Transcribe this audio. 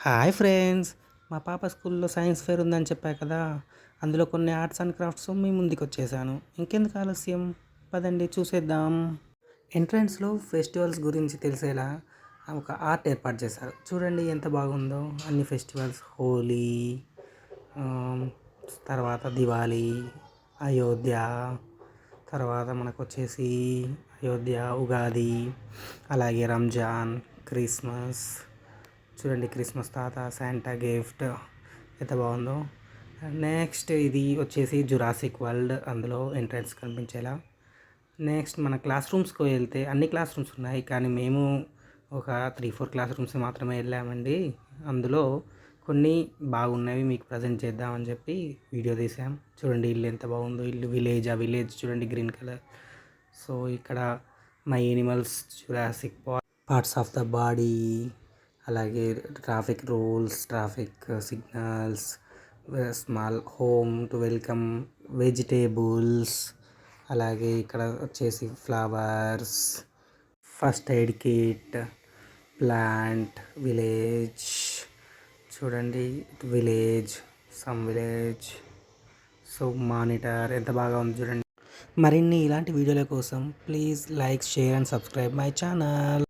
Hi friends. మా పాప స్కూల్లో సైన్స్ ఫేర్ ఉందని చెప్పా కదా. అందులో కొన్ని ఆర్ట్స్ అండ్ క్రాఫ్ట్స్ మీ ముందుకు వచ్చేసాను ఇంకెందుకు ఆలస్యం? పదండి చూసేద్దాం. ఎంట్రన్స్లో ఫెస్టివల్స్ గురించి తెలిసేలా ఒక ఆర్ట్ ఏర్పాటు చేశారు. చూడండి ఎంత బాగుందో. అన్ని ఫెస్టివల్స్ హోలీ తర్వాత దివాళీ అయోధ్య తర్వాత మనకు వచ్చేసి అయోధ్య ఉగాది అలాగే రంజాన్ క్రిస్మస్ చూడండి క్రిస్మస్ తాత శాంటా గిఫ్ట్ ఎంత బాగుందో. నెక్స్ట్ ఇది వచ్చేసి జురాసిక్ వరల్డ్ అందులో ఎంట్రన్స్ కనిపించేలా. నెక్స్ట్ మన క్లాస్ రూమ్స్కి వెళ్తే అన్ని క్లాస్ రూమ్స్ ఉన్నాయి కానీ మేము ఒక త్రీ ఫోర్ క్లాస్ రూమ్స్ మాత్రమే వెళ్ళామండి. అందులో కొన్ని బాగున్నవి మీకు ప్రజెంట్ చేద్దామని చెప్పి వీడియో తీసాం. చూడండి ఇల్లు ఎంత బాగుందో. ఇల్లు విలేజ్ ఆ విలేజ్ చూడండి గ్రీన్ కలర్ సో ఇక్కడ my animals Jurassic parts of the body అలాగే traffic rules traffic signals small home to welcome vegetables అలాగే ఇక్కడ వచ్చేసి flowers first aid kit plant village చూడండి village some village so monitor ఎంత బాగా ఉంది చూడండి. మరిన్ని ఇలాంటి వీడియోల కోసం please like share and subscribe my channel.